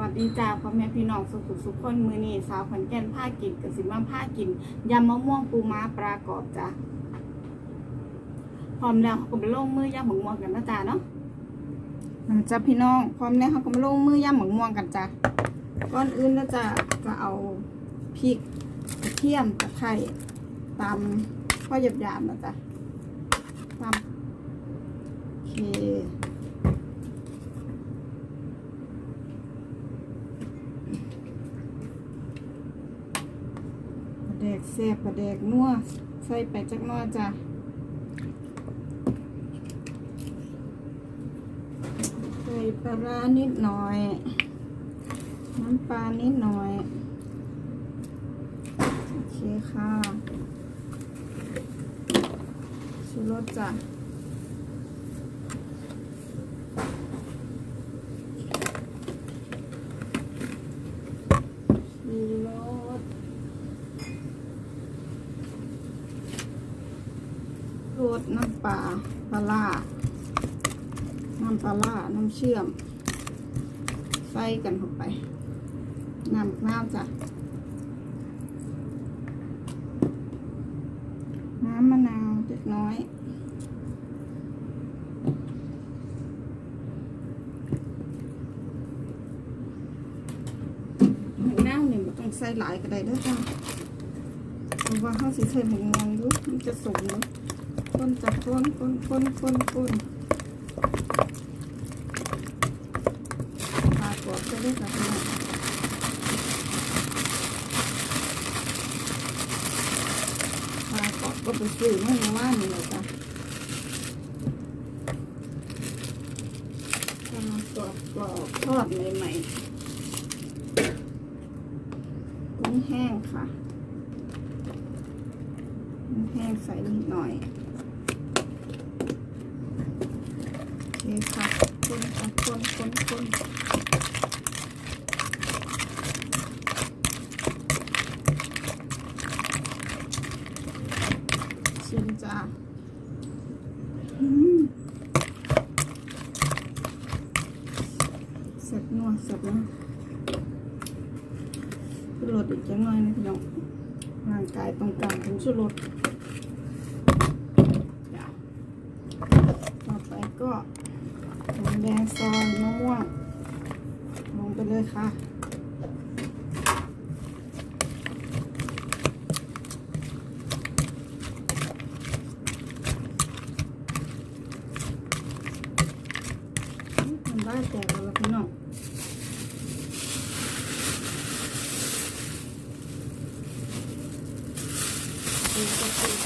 วัสดีจ้าพ่อแม่พี่น้องสุขุสุขคนมือนี้สาวขอนแก่นผ้ากินกับสิมาผ้ากินยำมะม่วงปูม้าปลากรอบจ้าพร้อมแล้วเขาก็ไปลงมือยำหมกม่วงกันนะจ้าเนาะมาจ้าพี่น้องพร้อมแล้วเขาก็มาลงมือยำหมกม่วงกันจ้าก่อนอื่นนะจ้าจะเอาพริกกระเทียมตะไคร้ตำข้อหยาบๆนะจ้าตำโอเค ปลาแดกแซ่บปลาแดกนัวใส่ไปจักน้อยจ้ะใส่ปลาร้านิดหน่อย น้ำปลานิดหน่อย โอเคค่ะชูรสจ้ะชูรส รสน้ำ ปลาปลาร้าน้ำปลาร้าน้ำเชื่อม ใส่กันเข้าไปน้ำน้ำจ้ะน้ำมะนาวเล็กน้อยมะนาวเนี่ยมันต้องใส่หลายก็ได้ด้วยจ้ะเพราะว่าเขาสิใส่หมูงวงอยู่มันจะสมเนอะ นจะคนคนคนคนคนปลากรอบจะได้กับนี้ปลากรอบก็ไปซื้อเมื่อวานนี่แหละจ้ะปลากรอกรอบทอดใหม่ๆกุ้งแห้งค่ะแห้งใส่นิดหน่อย โอเคค่ะ คนคนคนชิมจ้าเสร็จนัวเสร็จแล้วขึ้นรถอีกจังหน่อยนะพี่น้องร่างกายต้องการถึงชุดรถต่อไปก็ แดงซอยมะม่วงลงไปเลยค่ะทำได้แจกแล้วพี่น้องดูก็คือ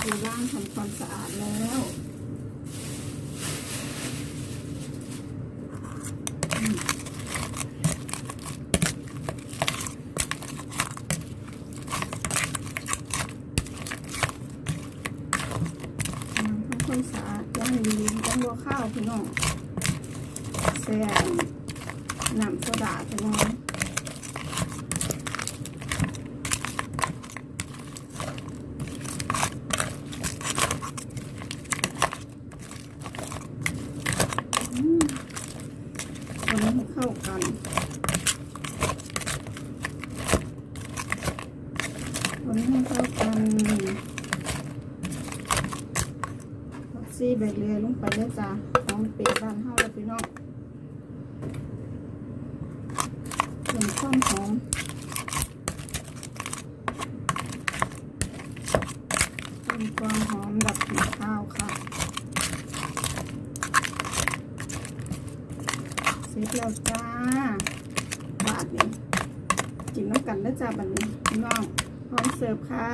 คือร่างทำความสะอาดแล้ว ความสะอาดย่างดีจังบัวข้าวพี่น้องแซ่บน้ำโซดาพี่น้องมคนให้เข้ากันคนให้เข้ากันพัก ซี่ใบเรือลงไปเลยจ้ะหอมเปรี้ยวบ้านเฮาแล้วพี่น้องเพิ่มความหอมเพิ่มความหอมดับกลิ่นข้าวค่ะเสร็จแล้วจ้าบาทนี้กินน้ำกันแล้วจ้าบันนี้พี่น้องพร้อมเสิร์ฟค่ะ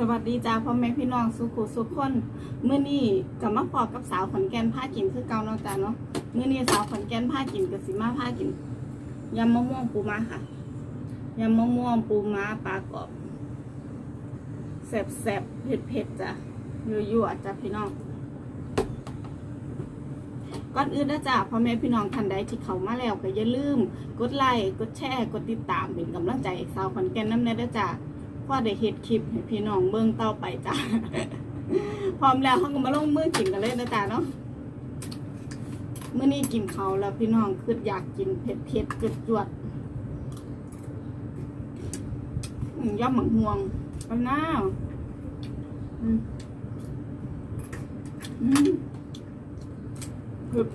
สวัสดีจ้าพ่อแม่พี่น้องสุขุสุขคนเมื่อนี้กับมาพอกับสาวขอนแก่นผ้ากินคือเก่าเนาะจ้าเนาะเมื่อนี้สาวขอนแก่นผ้ากินกับสิมาผ้ากินยำมะม่วงปูม้าค่ะยำมะม่วงปูม้าปลากรอบแซ่บแซ่บเผ็ดเผ็ดๆจ้ะยั่วๆจ้ะพี่น้องก่อนอื่นนะจ๊ะพ่อแม่พี่น้องท่านใดที่เขามาแล้วก็อย่าลืม กดไลค์กดแชร์กดติดตามเป็นกำลังใจสาวขอนแก่นน้ำแน่เด้จ้ะ ก็ได้เฮ็ดคลิปให้พี่น้องเบิ่งต่อไปจ้ะพร้อมแล้วเขาก็มาลงมือกินกันเลยนะจ๊ะเนาะเมื่อนี้กินเขาแล้วพี่น้องคืออยากกินเผ็ดเผ็ดๆจดจวดๆอืมย่ำหมังห่วงกำน้าอืมอืมเผ็ด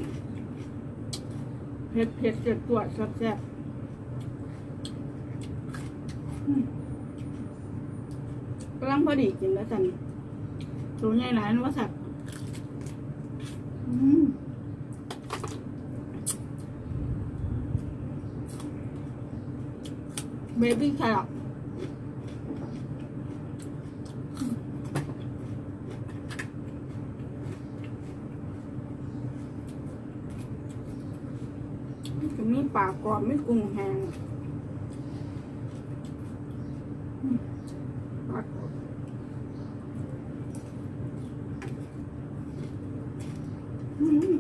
เผ็ดเผ็ดจ็ดแซ่บแซ่บ กำลังพอดีกินแล้วจันตัวใหญ่หลายนว่าสักอืมเบบี้แครอทจะมีปลากรอบไม่กุ้งแห้งอืมปลากรอบอืม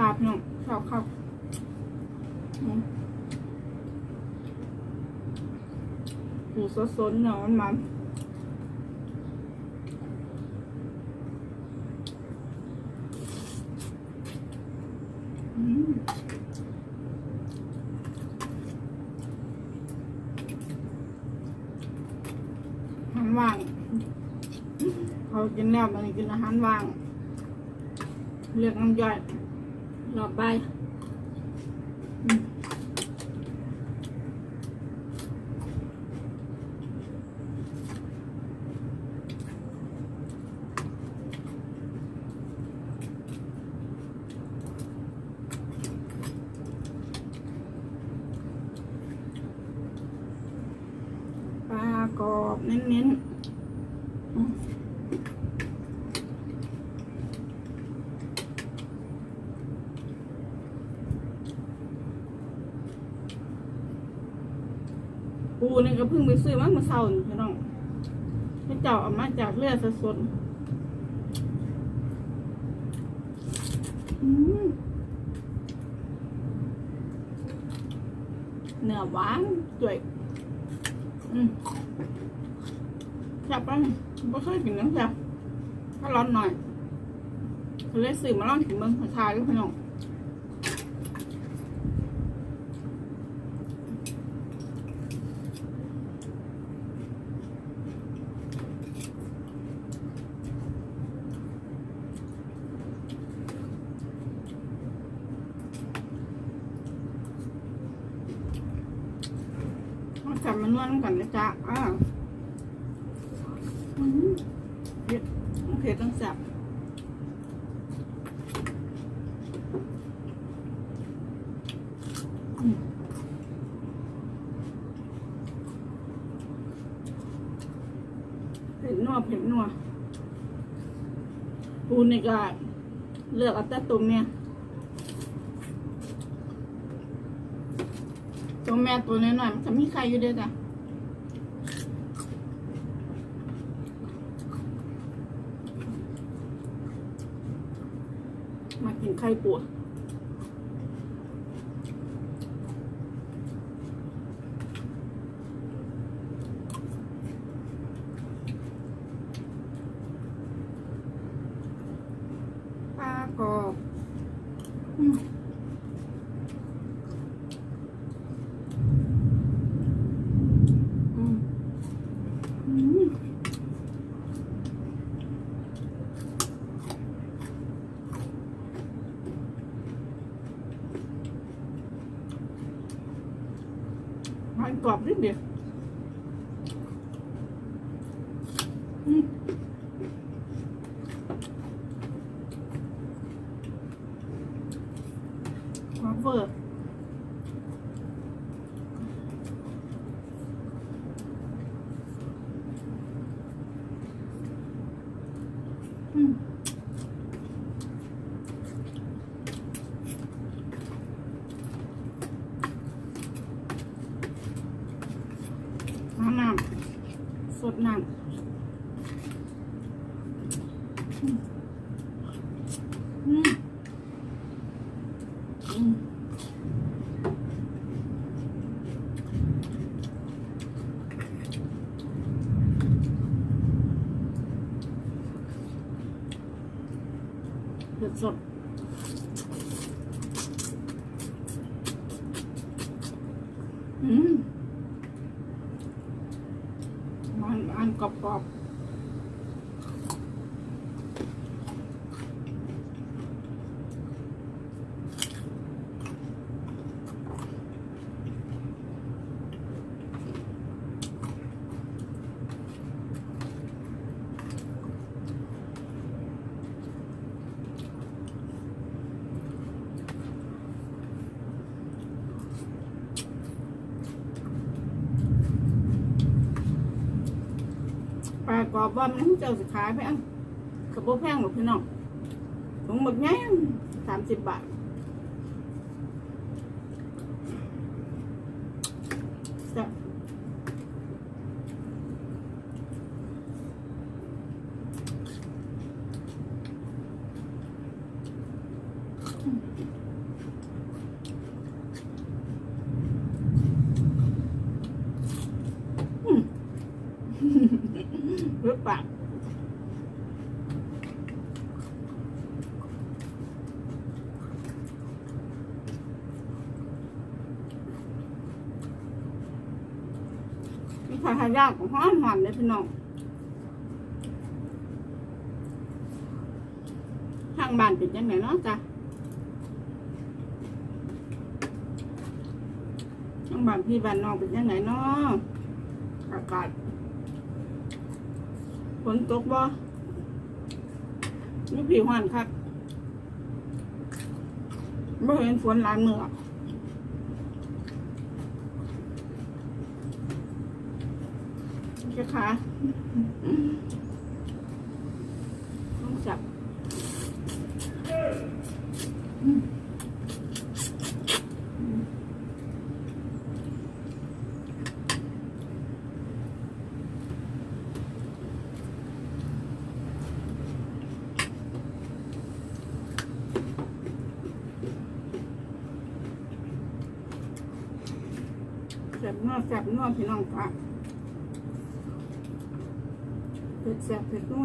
ทาพี่น้องชอบข้าวอืมอยู่สดๆเนาะมันมันอืมอาหารว่าง เขากินแล้วมันกินอาหารว่างเรียกน้ำย่อย รอไปอืมปลากรอบเน้นๆอืม ปูนี่ก็เพิ่งไปซื้อมาเมื่อเช้านี่พี่น้องให้เจ้าเอามาจากเรือสดๆอืมเนื้อหวานสวยอืมแซ่บป่ะไม่เคยกินน้ำแซ่บถ้าร้อนหน่อยก็เลยซื้อมาลองกินเบิ่งราคาด้วยพี่น้องมา จับมันนวดกันะจ๊ะอ่าอืมเผ็ดเผ็ดต้องแซ่บเผ็ดนัวเผ็ดนัวปูนี่ก็เลือกเอาแต่ตัวเมียตัวแม่ตัวน้อยๆมันจะมีใครอยู่ด้วยจ้ะ มากินไข่ปวดากรอบอืมอืมอืมมัน กรอบนิดเดียวอืมหอมเวอร์อืม นั่งอืมอืมเผ็ดสด อืมมัน อันกรอบกรอบ ปลากรอบว่ามันเจ้าสิขายไปอะกระโปงแพงหรอกพี่น้องถุงหมึกแง่สามสิบบาทแซ่บอืม รสปากมีผักทายากของห้อนหอมเลยพี่น้องทางบ้านเป็นยังไงเนาะจ้ะทางบ้านพี่บ้านน้องเป็นยังไงเนาะอากาศ ฝนตกบ่นี่ผิวหันครับไม่เห็นฝนหลายมือหรอกแค่ขาต้องจับ แสบนวดพี่น้องค่ะเผ็ดแสบเผ็ดนว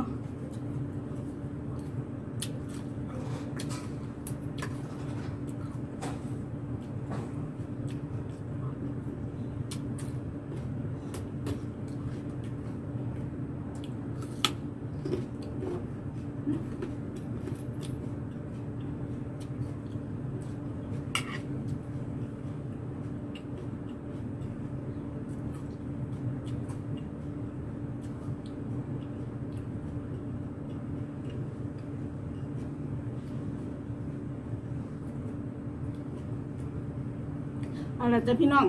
เอาละจ้ะพี่น้อง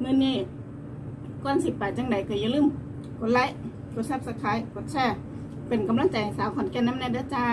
เมื่อนี้ก้อนสิบแปดจังไดก็อย่าลืมกดไลค์กดซับสไครต์กดแชร์เป็นกำลังใจให้สาวขอนแก่นน้ำแน่เด้อจ้า